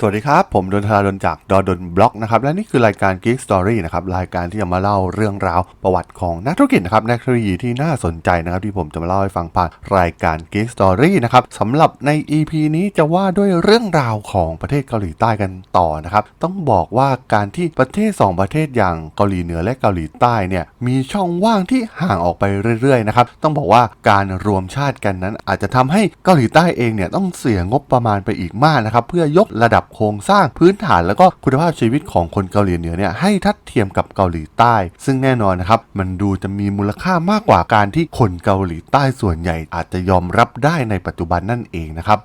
สวัสดีครับ ผมดนทราดนจากดอดนบล็อกนะครับและนี่คือรายการ Geek Story นะครับรายการที่จะมาเล่าเรื่องราวประวัติของนักธุรกิจนะครับนักเทคโนโลยีที่น่าสนใจนะครับที่ผมจะมาเล่าให้ฟังผ่านรายการ Geek Story นะครับสำหรับใน EP นี้จะว่าด้วยเรื่องราวของประเทศเกาหลีใต้กันต่อนะครับต้องบอกว่าการที่ประเทศ 2 ประเทศอย่างเกาหลีเหนือและเกาหลีใต้เนี่ยมีช่องว่างที่ห่างออกไปเรื่อยๆนะครับต้องบอกว่าการรวมชาติกันนั้นอาจจะทำให้เกาหลีใต้เองเนี่ยต้องเสียงบประมาณไปอีกมากนะครับเพื่อยกระดับโครงสร้างพื้นฐานแล้วก็คุณภาพชีวิตของคนเกาหลีเหนือเนี่ยให้ทัดเทียมกับเกาหลีใต้ ซึ่งแน่นอนนะครับมันดูจะมีมูลค่ามากกว่าการที่คนเกาหลีใต้ส่วนใหญ่อาจจะยอมรับได้ในปัจจุบันนั่นเองนะครับ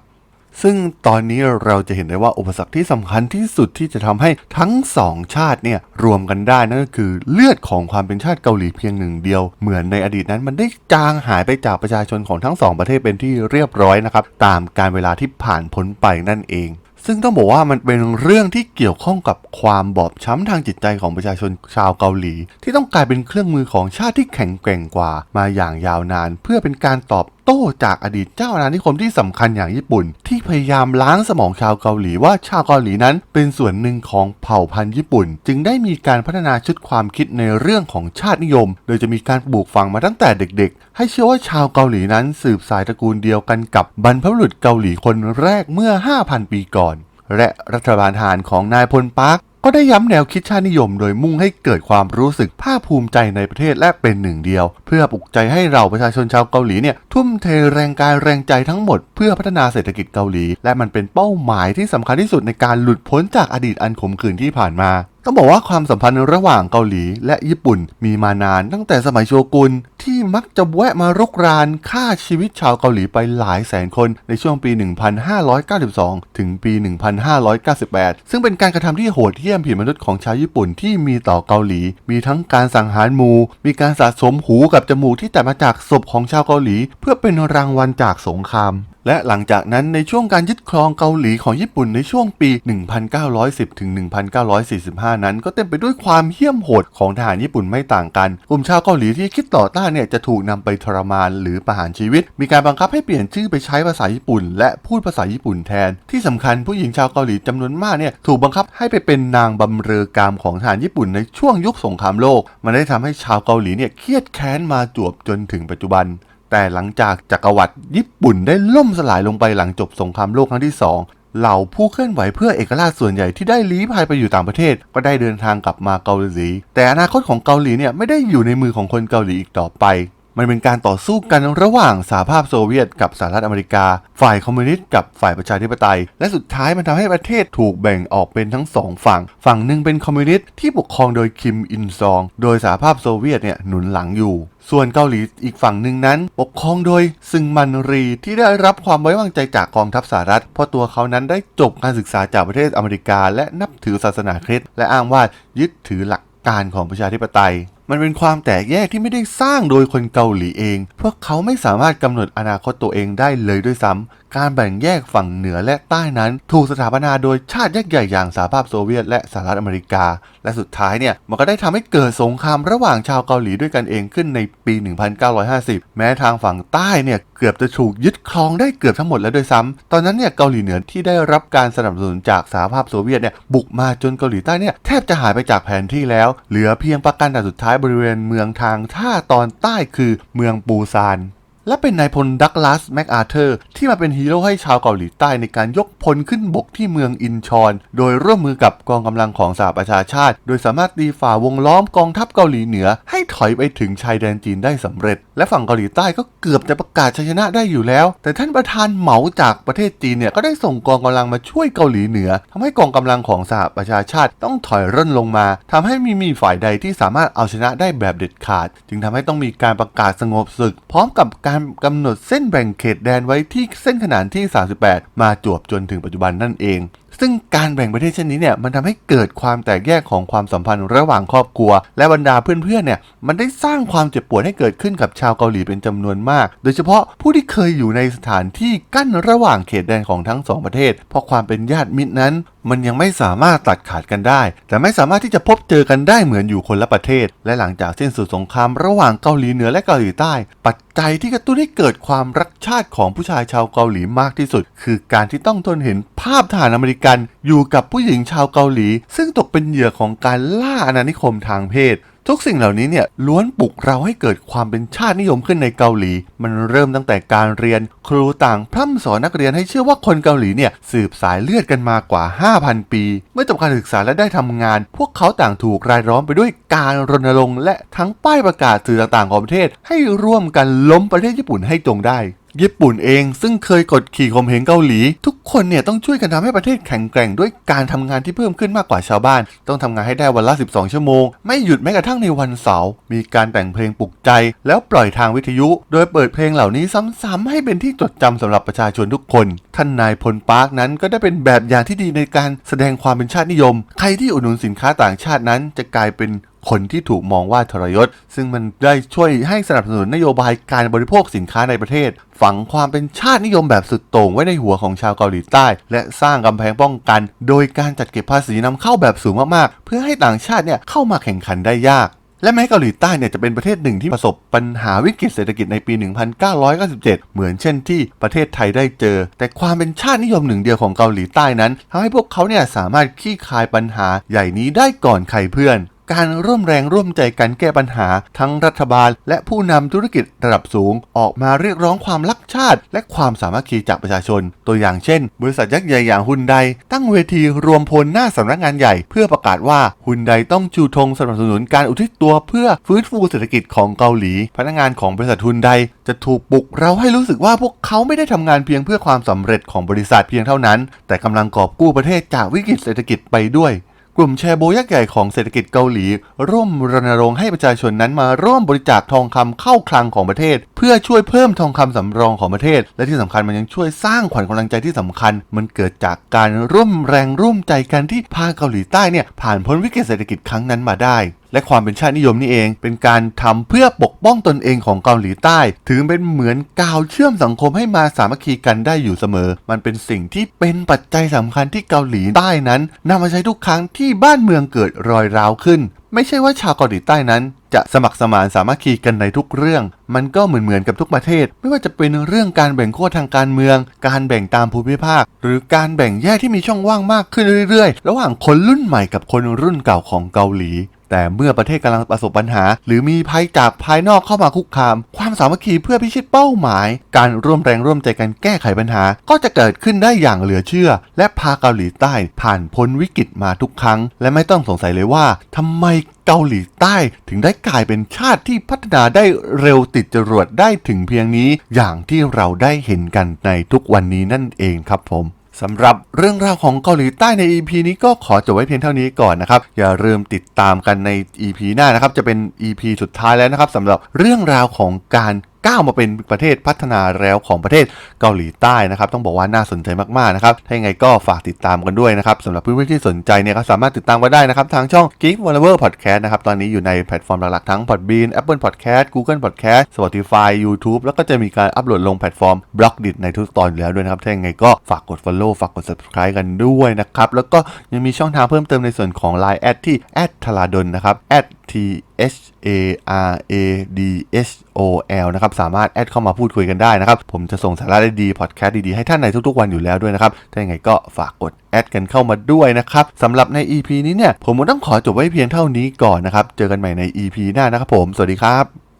ซึ่งตอนนี้เราจะเห็นได้ว่าอุปสรรคที่สำคัญที่สุดที่จะทำให้ทั้งสองชาติเนี่ยรวมกันได้นั่นก็คือเลือดของความเป็นชาติเกาหลีเพียงหนึ่งเดียว เหมือนในอดีตนั้นมันได้จางหายไปจากประชาชนของทั้งสองประเทศเป็นที่เรียบร้อยนะครับตามการเวลาที่ผ่านพ้นไปนั่นเอง ซึ่งต้องบอกว่ามันเป็นเรื่องที่เกี่ยวข้องกับความบอบช้ำทางจิตใจของประชาชนชาวเกาหลี ที่ต้องกลายเป็นเครื่องมือของชาติที่แข็งแกร่งกว่ามาอย่างยาวนาน เพื่อเป็นการตอบ ต้จากอดีตเจ้าอาณานิคมที่สำคัญอย่างญี่ปุ่น ที่พยายามล้างสมองชาวเกาหลีว่าชาวเกาหลีนั้นเป็นส่วนหนึ่งของเผ่าพันธุ์ญี่ปุ่น จึงได้มีการพัฒนาชุดความคิดในเรื่องของชาตินิยม โดยจะมีการปลูกฝังมาตั้งแต่เด็ก ๆ ให้เชื่อว่าชาวเกาหลีนั้นสืบสายตระกูลเดียวกันกับบรรพบุรุษเกาหลีคนแรกเมื่อ 5,000 ปีก่อน และรัฐบาลทหารของนายพลปาร์ค ก็ได้ย้ำแนวคิดชาตินิยมโดยมุ่งให้เกิดความรู้สึกภาคภูมิใจในประเทศและเป็นหนึ่งเดียว เพื่อปลุกใจให้เราประชาชนชาวเกาหลีเนี่ยทุ่มเทแรงกายแรงใจทั้งหมดเพื่อพัฒนาเศรษฐกิจเกาหลี และมันเป็นเป้าหมายที่สำคัญที่สุดในการหลุดพ้นจากอดีตอันขมขื่นที่ผ่านมา ต้องบอกว่าความสัมพันธ์ระหว่างเกาหลีและญี่ปุ่นมีมานานตั้งแต่สมัยโชกุนที่มักจะแวะมารุกรานฆ่าชีวิตชาวเกาหลีไปหลายแสนคนในช่วงปี 1592 ถึงปี 1598 ซึ่งเป็นการกระทำที่โหดเหี้ยมผิดมนุษย์ของชาวญี่ปุ่นที่มีต่อเกาหลี มีทั้งการสังหารหมู่มีการสะสมหูกับจมูกที่แตกมาจากศพของชาวเกาหลี เพื่อเป็นรางวัลจากสงคราม และหลังจากนั้นในช่วงการยึดครองเกาหลีของญี่ปุ่นในช่วงปี 1910 ถึง 1945 นั้น ก็เต็มไปด้วยความเหี้ยมโหดของทหารญี่ปุ่นไม่ต่างกัน กลุ่มชาวเกาหลีที่คิดต่อต้านเนี่ยจะถูกนำไปทรมานหรือประหารชีวิต มีการบังคับให้เปลี่ยนชื่อไปใช้ภาษาญี่ปุ่น และพูดภาษาญี่ปุ่นแทน ที่สำคัญผู้หญิงชาวเกาหลีจำนวนมากเนี่ยถูกบังคับให้ไปเป็นนางบำเรอกามของทหารญี่ปุ่นในช่วงยุคสงครามโลก มันได้ทำให้ชาวเกาหลีเนี่ยเครียดแค้นมาจวบจนถึงปัจจุบัน แต่หลังจากจักรวรรดิญี่ปุ่นได้ล่มสลายลงไปหลังจบสงครามโลกครั้งที่ 2เหล่าผู้เคลื่อนไหวเพื่อเอกราชส่วนใหญ่ที่ได้ลี้ภัยไปอยู่ต่างประเทศ ก็ได้เดินทางกลับมาเกาหลี แต่อนาคตของเกาหลีเนี่ยไม่ได้อยู่ในมือของคนเกาหลีอีกต่อไป มันเป็นการต่อสู้กันระหว่างสหภาพโซเวียตกับสหรัฐอเมริกา ฝ่ายคอมมิวนิสต์กับฝ่ายประชาธิปไตย และสุดท้ายมันทำให้ประเทศถูกแบ่งออกเป็นทั้งสองฝั่ง ฝั่งหนึ่งเป็นคอมมิวนิสต์ที่ปกครองโดยคิมอินซอง โดยสหภาพโซเวียตเนี่ยหนุนหลังอยู่ ส่วนเกาหลีอีกฝั่งหนึ่งนั้น ปกครองโดยซึงมันรีที่ได้รับความไว้วางใจจากกองทัพสหรัฐ เพราะตัวเขานั้นได้จบการศึกษาจากประเทศอเมริกา และนับถือศาสนาคริสต์และอ้างว่ายึดถือหลักการของประชาธิปไตย มันเป็นความแตกแยกที่ไม่ได้สร้างโดยคนเกาหลีเอง พวกเขาไม่สามารถกำหนดอนาคตตัวเองได้เลยด้วยซ้ำ การแบ่งแยกฝั่งเหนือและใต้นั้น ถูกสถาปนาโดยชาติยักษ์ใหญ่อย่างสหภาพโซเวียตและสหรัฐอเมริกา และสุดท้ายเนี่ยมันก็ได้ทำให้เกิดสงครามระหว่างชาวเกาหลีด้วยกันเองขึ้นในปี 1950 แม้ทางฝั่งใต้เนี่ยเกือบจะถูกยึดครองได้เกือบทั้งหมดแล้วด้วยซ้ำตอนนั้นเนี่ยเกาหลีเหนือที่ได้รับการสนับสนุนจากสหภาพโซเวียตเนี่ยบุกมาจนเกาหลีใต้เนี่ยแทบจะหายไปจากแผนที่แล้ว เหลือเพียงปราการด่สุดท้ายบริเวณเมืองทางท่าตอนใต้คือเมืองปูซาน และเป็นนายพลดักลาสแมคอาเธอร์ที่มาเป็นฮีโร่ให้ชาวเกาหลีใต้ในการยกพลขึ้นบกที่เมืองอินชอน โดยร่วมมือกับกองกำลังของสหประชาชาติ โดยสามารถตีฝ่าวงล้อมกองทัพเกาหลีเหนือ ให้ถอยไปถึงชายแดนจีนได้สำเร็จ และฝั่งเกาหลีใต้ก็เกือบจะประกาศชัยชนะได้อยู่แล้ว แต่ท่านประธานเหมาจากประเทศจีนเนี่ยก็ได้ส่งกองกำลังมาช่วยเกาหลีเหนือทำให้กองกำลังของสหประชาชาติต้องถอยร่นลงมาทำให้มีมีฝ่ายใดที่สามารถเอาชนะได้แบบเด็ดขาด จึงทำให้ต้องมีการประกาศสงบศึก พร้อมกับการการกำหนดเส้นแบ่งเขตแดนไว้ที่เส้นขนานที่ 38 มาจวบจนถึงปัจจุบันนั่นเอง ซึ่งการแบ่งประเทศเช่นนี้เนี่ยมันทำให้เกิดความแตกแยกของความสัมพันธ์ระหว่างครอบครัว และบรรดาเพื่อนๆเนี่ยมันได้สร้างความเจ็บปวดให้เกิดขึ้นกับชาวเกาหลีเป็นจำนวนมาก โดยเฉพาะผู้ที่เคยอยู่ในสถานที่กั้นระหว่างเขตแดนของทั้งสองประเทศ เพราะความเป็นญาติมิตรนั้น มันยังไม่สามารถตัดขาดกันได้ แต่ไม่สามารถที่จะพบเจอกันได้เหมือนอยู่คนละประเทศ และหลังจากสิ้นสุดสงครามระหว่างเกาหลีเหนือและเกาหลีใต้ ปัจจัยที่กระตุ้นให้เกิดความรักชาติของผู้ชายชาวเกาหลีมากที่สุด คือการที่ต้องทนเห็นภาพทหารอเมริกันอยู่กับผู้หญิงชาวเกาหลี ซึ่งตกเป็นเหยื่อของการล่าอาณานิคมทางเพศ ทุกสิ่งเหล่านี้เนี่ยล้วนปลุกเราให้เกิดความเป็นชาตินิยมขึ้นในเกาหลี มันเริ่มตั้งแต่การเรียน ครูต่างพร่ำสอนนักเรียนให้เชื่อว่าคนเกาหลีเนี่ยสืบสายเลือดกันมากว่า 5,000 ปี เมื่อจบการศึกษาและได้ทำงาน พวกเขาต่างถูกรายล้อมไปด้วยการรณรงค์และทั้งป้ายประกาศสื่อต่างๆของประเทศให้ร่วมกันล้มประเทศญี่ปุ่นให้จงได้ ญี่ปุ่นเองซึ่งเคยกดขี่ข่มเหงเกาหลี ทุกคนเนี่ยต้องช่วยกันทำให้ประเทศแข็งแกร่งด้วยการทำงานที่เพิ่มขึ้นมากกว่าชาวบ้าน ต้องทำงานให้ได้วันละ 12 ชั่วโมง ไม่หยุดแม้กระทั่งในวันเสาร์มีการแต่งเพลงปลุกใจ แล้วปล่อยทางวิทยุ โดยเปิดเพลงเหล่านี้ซ้ำๆให้เป็นที่จดจำสำหรับประชาชนทุกคน ท่านนายพลปาร์คนั้นก็ได้เป็นแบบอย่างที่ดีในการแสดงความเป็นชาตินิยม ใครที่อุดหนุนสินค้าต่างชาตินั้นจะกลายเป็น คนที่ถูกมองว่าทรยศ ซึ่งมันได้ช่วยให้สนับสนุนนโยบายการบริโภคสินค้าในประเทศ ฝังความเป็นชาตินิยมแบบสุดโต่งไว้ในหัวของชาวเกาหลีใต้ และสร้างกำแพงป้องกัน โดยการจัดเก็บภาษีนำเข้าแบบสูงมากๆ เพื่อให้ต่างชาติเนี่ยเข้ามาแข่งขันได้ยากและแม้เกาหลีใต้เนี่ยจะเป็นประเทศหนึ่งที่ประสบปัญหาวิกฤตเศรษฐกิจในปี 1997 เหมือนเช่นที่ประเทศไทยได้เจอ แต่ความเป็นชาตินิยมหนึ่งเดียวของเกาหลีใต้นั้นทำให้พวกเขาเนี่ยสามารถคลี่คลายปัญหาใหญ่นี้ได้ก่อนใครเพื่อน การร่วมแรงร่วมใจกันแก้ปัญหา ทั้งรัฐบาล และผู้นำธุรกิจระดับสูง ออกมาเรียกร้องความรักชาติ และความสามัคคีจากประชาชน ตัวอย่างเช่น บริษัทยักษ์ใหญ่อย่างฮุนไดตั้งเวทีรวมพลหน้าสำนักงานใหญ่ เพื่อประกาศว่าฮุนไดต้องชูธงสนับสนุนการอุทิศตัวเพื่อฟื้นฟูเศรษฐกิจของเกาหลี พนักงานของบริษัทฮุนไดจะถูกปลุกเราให้รู้สึกว่าพวกเขาไม่ได้ทำงานเพียงเพื่อความสำเร็จของบริษัทเพียงเท่านั้น แต่กำลังกอบกู้ประเทศจากวิกฤตเศรษฐกิจไปด้วย กลุ่มแชร์โบยักษ์ใหญ่ของเศรษฐกิจเกาหลี ร่วมรณรงค์ให้ประชาชนนั้นมาร่วมบริจาคทองคำเข้าคลังของประเทศ เพื่อช่วยเพิ่มทองคำสำรองของประเทศ และที่สำคัญมันยังช่วยสร้างขวัญกำลังใจที่สำคัญ มันเกิดจากการร่วมแรงร่วมใจกันที่พาเกาหลีใต้เนี่ยผ่านพ้นวิกฤตเศรษฐกิจครั้งนั้นมาได้ และความเป็นชาตินิยมนี่เอง เป็นการทำเพื่อปกป้องตนเองของเกาหลีใต้ถือเป็นเหมือนกาวเชื่อมสังคมให้มาสามัคคีกันได้อยู่เสมอ มันเป็นสิ่งที่เป็นปัจจัยสำคัญที่เกาหลีใต้นั้นนำมาใช้ทุกครั้งที่บ้านเมืองเกิดรอยร้าวขึ้น ไม่ใช่ว่าชาวเกาหลีใต้นั้นจะสมัครสมานสามัคคีกันในทุกเรื่อง มันก็เหมือนเหมือนกับทุกประเทศ ไม่ว่าจะเป็นเรื่องการแบ่งขั้วทางการเมือง การแบ่งตามภูมิภาค หรือการแบ่งแยกที่มีช่องว่างมากขึ้นเรื่อยๆ ระหว่างคนรุ่นใหม่กับคนรุ่นเก่าของเกาหลี แต่เมื่อประเทศกำลังประสบปัญหา หรือมีภัยจากภายนอกเข้ามาคุกคาม ความสามัคคีเพื่อพิชิตเป้าหมาย การร่วมแรงร่วมใจกันแก้ไขปัญหา ก็จะเกิดขึ้นได้อย่างเหลือเชื่อ และพาเกาหลีใต้ผ่านพ้นวิกฤตมาทุกครั้ง และไม่ต้องสงสัยเลยว่าทำไมเกาหลีใต้ถึงได้กลายเป็นชาติที่พัฒนาได้เร็วติดจรวดได้ถึงเพียงนี้ อย่างที่เราได้เห็นกันในทุกวันนี้นั่นเองครับผม สำหรับเรื่องราวของเกาหลีใต้ใน EP นี้ก็ขอจบไว้เพียงเท่านี้ก่อนนะครับ อย่าลืมติดตามกันใน EP หน้านะครับ จะเป็น EP สุดท้ายแล้วนะครับสำหรับเรื่องราวของการ ก้าวมาเป็นประเทศพัฒนาแล้วของประเทศเกาหลีใต้นะครับ ต้องบอกว่าน่าสนใจมากๆนะครับ ถ้ายังไงก็ฝากติดตามกันด้วยนะครับสำหรับเพื่อนๆที่สนใจเนี่ยก็สามารถติดตามกันได้นะครับ ทางช่อง Geek w a l l e r Podcast นะครับ ตอนนี้อยู่ในแพลตฟอร์มหลักๆ ทั้ง Podbean Apple Podcast Google Podcast Spotify YouTube แล้วก็จะมีการอัปโหลดลงแพลตฟอร์ม b l o g d i t ในทุกตอนอยู่แล้วด้วยนะครับ ถ้ายังไงก็ฝากกด Follow ฝากกด Subscribe กันด้วยนะครับแล้วก็ยังมีช่องทางเพิ่มเติมในส่วนของ Line แอดที่แอดทลาดนนะครับ T H A R A D H O L นะครับสามารถแอดเข้ามาพูดคุยกันได้นะครับ ผมจะส่งสาระดีๆพอดแคสต์ดีๆ ให้ท่านในทุกๆวันอยู่แล้วด้วยนะครับ ถ้าอย่างไรก็ฝากกดแอดกันเข้ามาด้วยนะครับสำหรับใน EP นี้เนี่ย ผมต้องขอจบไว้เพียงเท่านี้ก่อนนะครับ เจอกันใหม่ใน EP หน้านะครับผม สวัสดีครับ